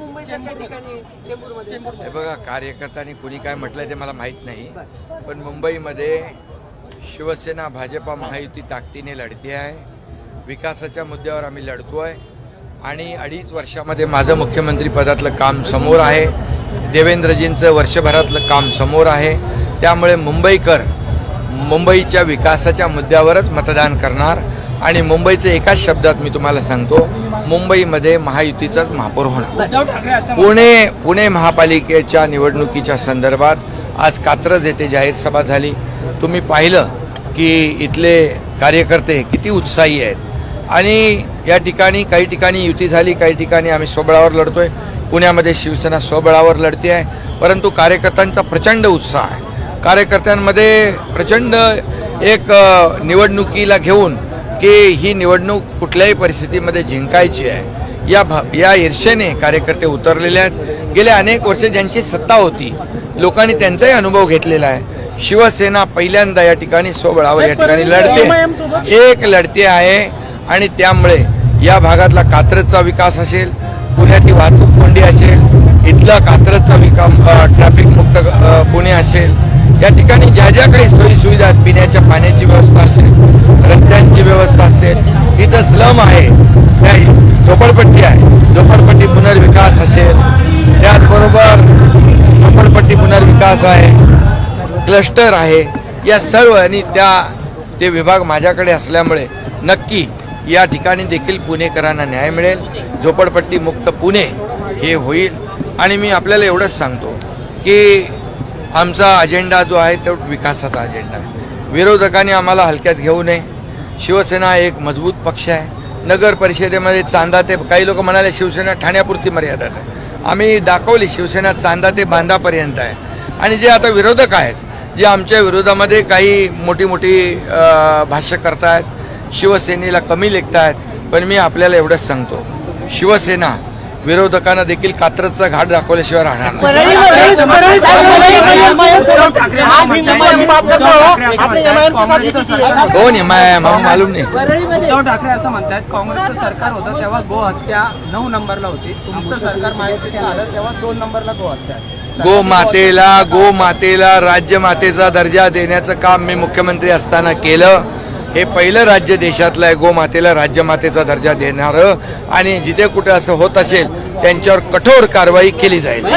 मुंबईसारख्या ठिकाणी चेंबूरमध्ये. हे बघा कार्यकर्त्यांनी कुणी काय म्हटलंय ते मला माहीत नाही पण मुंबईमध्ये शिवसेना भाजपा महायुती ताकदीने लढते आहे. विकासाच्या मुद्द्यावर आम्ही लढतोय. आणि अडीच वर्षामध्ये माझं मुख्यमंत्री पदातलं काम समोर आहे. देवेंद्रजींचं वर्षभरातलं काम समोर आहे. त्यामुळे मुंबईकर मुंबईच्या विकासाच्या मुद्द्यावरच मतदान करणार. आणि मुंबईचं एकाच शब्दात मी तुम्हाला सांगतो मुंबईमध्ये महायुतीचाच महापौर होणार. पुणे पुणे महापालिकेच्या निवडणुकीच्या संदर्भात आज कात्रज येथे जाहीर सभा झाली. तुम्ही पाहिलं की इथले कार्यकर्ते किती उत्साही आहेत. आणि या ठिकाणी काही ठिकाणी युती झाली काही ठिकाणी आम्ही स्वबळावर लढतोय. पुण्यामध्ये शिवसेना स्वबळावर लढते आहे परंतु कार्यकर्त्यांचा प्रचंड उत्साह आहे. कार्यकर्त्यांमध्ये प्रचंड एक निवडणुकीला घेऊन की ही निवडणूक कुठल्याही परिस्थितीमध्ये जिंकायची आहे. या भ या ईर्षेने कार्यकर्ते उतरलेले आहेत. गेल्या अनेक वर्ष ज्यांची सत्ता होती लोकांनी त्यांचाही अनुभव घेतलेला आहे. शिवसेना पहिल्यांदा या ठिकाणी स्वबळावर या ठिकाणी लढते. एक लढते आहे आणि त्यामुळे या भागातला कात्रजचा विकास असेल पुण्याची वाहतूक कोंडी असेल इथला कात्रजचा विकास ट्रॅफिक मुक्त पुणे असेल या ठिकाणी ज्या ज्या काही सोयी सुविधा आहेत पिण्याच्या पाण्याची व्यवस्था असेल स्लम आहे. त्या झोपडपट्टी आहे. झोपडपट्टी पुनर्विकास असेल. त्याचबरोबर झोपडपट्टी पुनर्विकास आहे. क्लस्टर आहे. या सर्व आणि त्या ते विभाग माझ्याकडे असल्यामुळे नक्की या ठिकाणी देखील पुणेकरांना न्याय मिळेल. झोपडपट्टी मुक्त पुणे हे होईल. आणि मी आपल्याला एवढंच सांगतो की आमचा अजेंडा जो आहे तो विकासाचा अजेंडा आहे. विरोधकांनी आम्हाला हलक्यात घेऊ नये. शिवसेना एक मजबूत पक्ष आहे. नगर परिषदेमध्ये चांदा ते काही लोक म्हणाले शिवसेना ठाण्यापुरती मर्यादित आहे. आम्ही दाखवली शिवसेना चांदा ते बांधापर्यंत आहे. आणि जे आता विरोधक आहेत जे आमच्या विरोधामध्ये काही मोठी मोठी भाष्य करतायत शिवसेनेला कमी लेखतायत पण मी आपल्याला एवढंच सांगतो. शिवसेना विरोधकांना देखील कात्रजचा घाट दाखवल्याशिवाय राहणार नाही. कोण आहे? माया मामा मालूम नाही. उद्धव ठाकरे असं म्हणतात काँग्रेसचं सरकार होतं तेव्हा गोहत्या नऊ नंबरला होती. तुमचं सरकार महायुतीचं आलं तेव्हा दोन नंबरला गोहत्या गोमातेला गोमातेला राज्यमातेचा दर्जा देण्याचं काम मी मुख्यमंत्री असताना केलं. हे पहिलं राज्य देशातलं आहे. गोमातेला राज्यमातेचा दर्जा देणारं. आणि जिथे कुठे असं होत असेल त्यांच्यावर कठोर कारवाई केली जाईल.